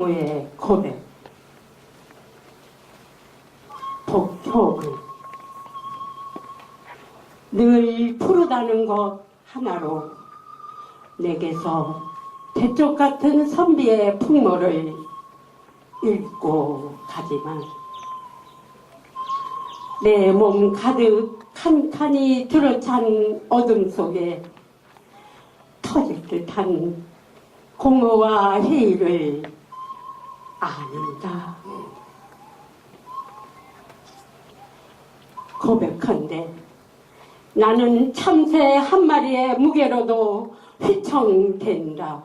의 고백 독촉을 늘 푸르다는 것 하나로 내게서 대쪽 같은 선비의 풍모를 읽고 가지만 내 몸 가득 칸칸이 들어찬 어둠 속에 터질 듯한 공허와 회의를 아는다. 고백한데 나는 참새 한 마리의 무게로도 휘청된다.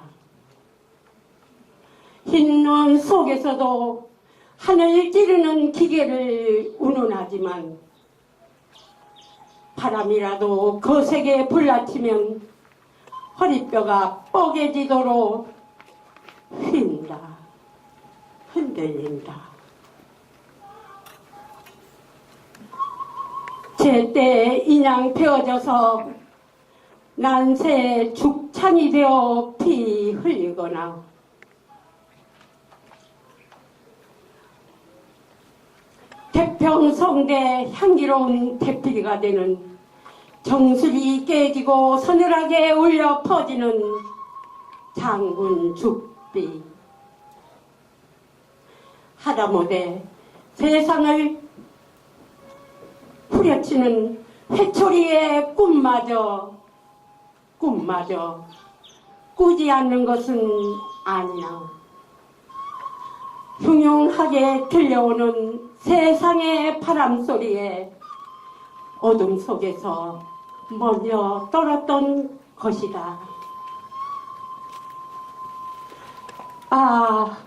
흰 눈 속에서도 하늘 찌르는 기계를 운운하지만 바람이라도 거세게 불나치면 허리뼈가 뻐개지도록 휜다. 흔들린다. 제때 인양 베어져서 난새 죽창이 되어 피 흘리거나 태평성대 향기로운 대피가 되는 정수리 깨지고 서늘하게 울려 퍼지는 장군 죽비 하다못해 세상을 후려치는 회초리의 꿈마저 꿈마저 꾸지 않는 것은 아니야. 흉흉하게 들려오는 세상의 바람 소리에 어둠 속에서 먼저 떨었던 것이다. 아,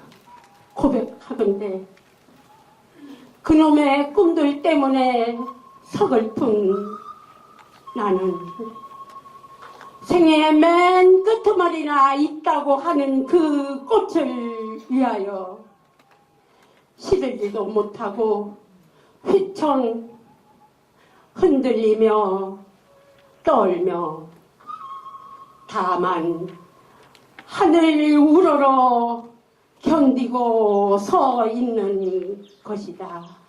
고백 하던데 그놈의 꿈들 때문에 서글픈 나는 생애 맨 끄트머리나 있다고 하는 그 꽃을 위하여 시들지도 못하고 휘청 흔들리며 떨며 다만 하늘 우러러 견디고 서 있는 것이다.